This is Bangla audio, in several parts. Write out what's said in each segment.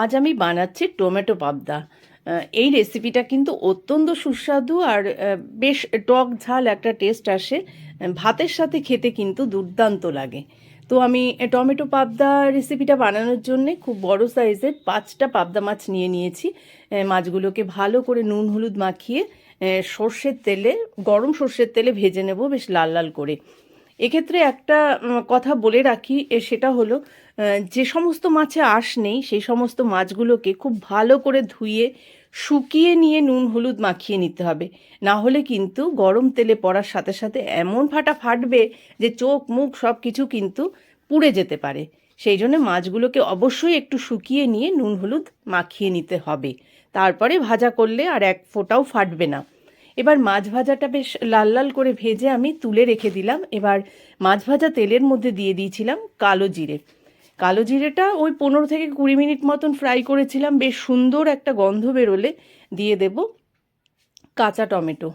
আজ আমি বানাচ্ছি টমেটো পাবদা। এই রেসিপিটা কিন্তু অত্যন্ত সুস্বাদু আর বেশ টক ঝাল একটা টেস্ট আসে। ভাতের সাথে খেতে কিন্তু দুর্দান্ত লাগে। তো আমি টমেটো পাবদা রেসিপিটা বানানোর জন্যে খুব বড় সাইজের পাঁচটা পাবদা মাছ নিয়ে নিয়েছি। মাছগুলোকে ভালো করে নুন হলুদ মাখিয়ে সর্ষের তেলে, গরম সর্ষের তেলে ভেজে নেব বেশ লাল লাল করে। এক্ষেত্রে একটা কথা বলে রাখি সেটা হলো যে সমস্ত মাছে আঁশ নেই, সেই সমস্ত মাছগুলোকে খুব ভালো করে ধুয়ে, শুকিয়ে নিয়ে নুন, হলুদ মাখিয়ে নিতে হবে। না হলে কিন্তু গরম তেলে পড়ার সাথে সাথে এমন ফাটা ফাটবে যে চোখ, মুখ সব কিছু কিন্তু পুড়ে যেতে পারে। সেই জন্য মাছগুলোকে অবশ্যই একটু শুকিয়ে নিয়ে নুন, হলুদ মাখিয়ে নিতে হবে। তারপরে ভাজা করলে আর এক ফোঁটাও ফাটবে না। এবার মাছ ভাজাটা বেশ লাল লাল করে ভেজে আমি তুলে রেখে দিলাম। এবার মাছ ভাজা তেলের মধ্যে দিয়ে দিয়েছিলাম কালো জিরে। কালো জিরেটা ওই পনেরো থেকে কুড়ি মিনিট মতন ফ্রাই করেছিলাম। বেশ সুন্দর একটা গন্ধ বেরোলে দিয়ে দেব কাঁচা টমেটো।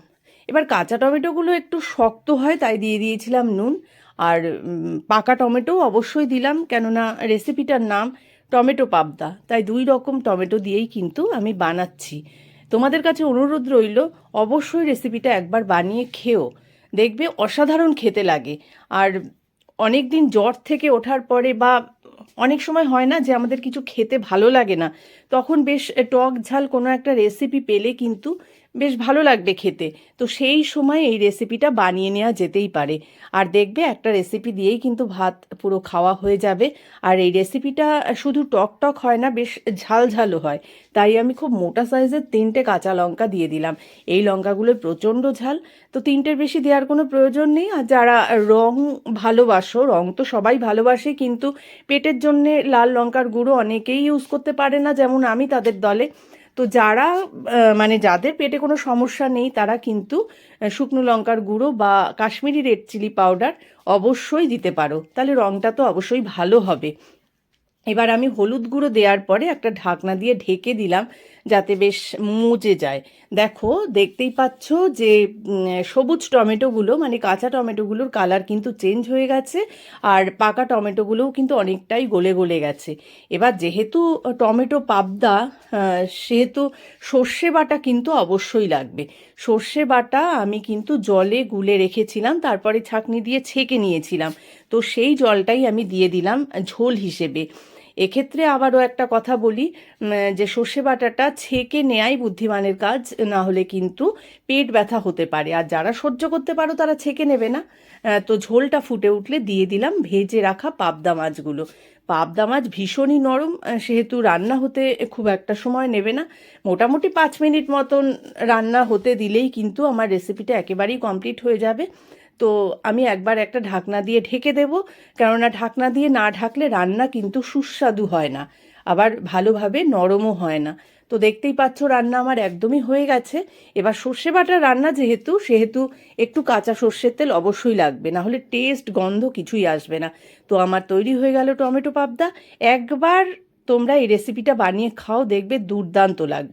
এবার কাঁচা টমেটোগুলো একটু শক্ত হয়, তাই দিয়ে দিয়েছিলাম নুন। আর পাকা টমেটো অবশ্যই দিলাম, কেননা রেসিপিটার নাম টমেটো পাবদা। তাই দুই রকম টমেটো দিয়েই কিন্তু আমি বানাচ্ছি। তোমাদের কাছে অনুরোধ রইল, অবশ্যই রেসিপিটা একবার বানিয়ে খেও। দেখবে অসাধারণ খেতে লাগে। আর অনেক দিন জ্বর থেকে ওঠার পরে বা অনেক সময় হয় না যে আমাদের কিছু খেতে ভালো লাগে না, তখন বেশ টক ঝাল কোনো একটা রেসিপি পেলে কিন্তু বেশ ভালো লাগবে খেতে। তো সেই সময় এই রেসিপিটা বানিয়ে নেওয়া যেতেই পারে। আর দেখবে একটা রেসিপি দিয়েই কিন্তু ভাত পুরো খাওয়া হয়ে যাবে। আর এই রেসিপিটা শুধু টক টক হয় না, বেশ ঝাল ঝালও হয়। তাই আমি খুব মোটা সাইজের তিনটে কাঁচা লঙ্কা দিয়ে দিলাম। এই লঙ্কাগুলো প্রচণ্ড ঝাল। তো তিনটের বেশি দেওয়ার কোনো প্রয়োজন নেই। আর যারা রং ভালোবাসো, রং তো সবাই ভালোবাসে, কিন্তু পেটের জন্যে লাল লঙ্কার গুঁড়ো অনেকেই ইউজ করতে পারে না, যেমন আমি তাদের দলে। তো যারা মানে যাদের পেটে কোনো সমস্যা নেই, তারা কিন্তু শুকনো লঙ্কার গুঁড়ো বা কাশ্মীরি রেড চিলি পাউডার অবশ্যই দিতে পারো। তাহলে রঙটা তো অবশ্যই ভালো হবে। এবার আমি হলুদ গুঁড়ো দেওয়ার পরে একটা ঢাকনা দিয়ে ঢেকে দিলাম যাতে বেশ মুজে যায়। দেখো, দেখতেই পাচ্ছ যে সবুজ টমেটোগুলো মানে কাঁচা টমেটোগুলোর কালার কিন্তু চেঞ্জ হয়ে গেছে আর পাকা টমেটোগুলোও কিন্তু অনেকটাই গলে গলে গেছে। এবার যেহেতু টমেটো পাবদা সেহেতু সর্ষে বাটা কিন্তু অবশ্যই লাগবে। সর্ষে বাটা আমি কিন্তু জলে গুলে রেখেছিলাম, তারপরে ছাঁকনি দিয়ে ছেঁকে নিয়েছিলাম। তো সেই জলটাই আমি দিয়ে দিলাম ঝোল হিসেবে। এক্ষেত্রে আবারও একটা কথা বলি যে সর্ষে বাটাটা ছেঁকে নেয়াই বুদ্ধিমানের কাজ, না হলে কিন্তু পেট ব্যথা হতে পারে। আর যারা সহ্য করতে পারো তারা ছেঁকে নেবে না। তো ঝোলটা ফুটে উঠলে দিয়ে দিলাম ভেজে রাখা পাবদা মাছগুলো। পাবদা মাছ ভীষণই নরম সেহেতু রান্না হতে খুব একটা সময় নেবে না। মোটামুটি পাঁচ মিনিট মতন রান্না হতে দিলেই কিন্তু আমার রেসিপিটা একেবারেই কমপ্লিট হয়ে যাবে। তো আমি একবার একটা ঢাকনা দিয়ে ঢেকে দেব। কেননা ঢাকনা দিয়ে না ঢাকলে রান্না কিন্তু সুস্বাদু হয় না। আবার ভালোভাবে নরমও হয় না। তো দেখতেই পাচ্ছ রান্না আমার একদমই হয়ে গেছে। এবার সর্ষে বাটার রান্না যেহেতু, সেহেতু একটু কাঁচা সর্ষের তেল অবশ্যই লাগবে। না হলে টেস্ট গন্ধ কিছুই আসবে না। তো আমার তৈরি হয়ে গেল টমেটো পাবদা। একবার তোমরা এই রেসিপিটা বানিয়ে খাও, দেখবে দুর্দান্ত লাগবে।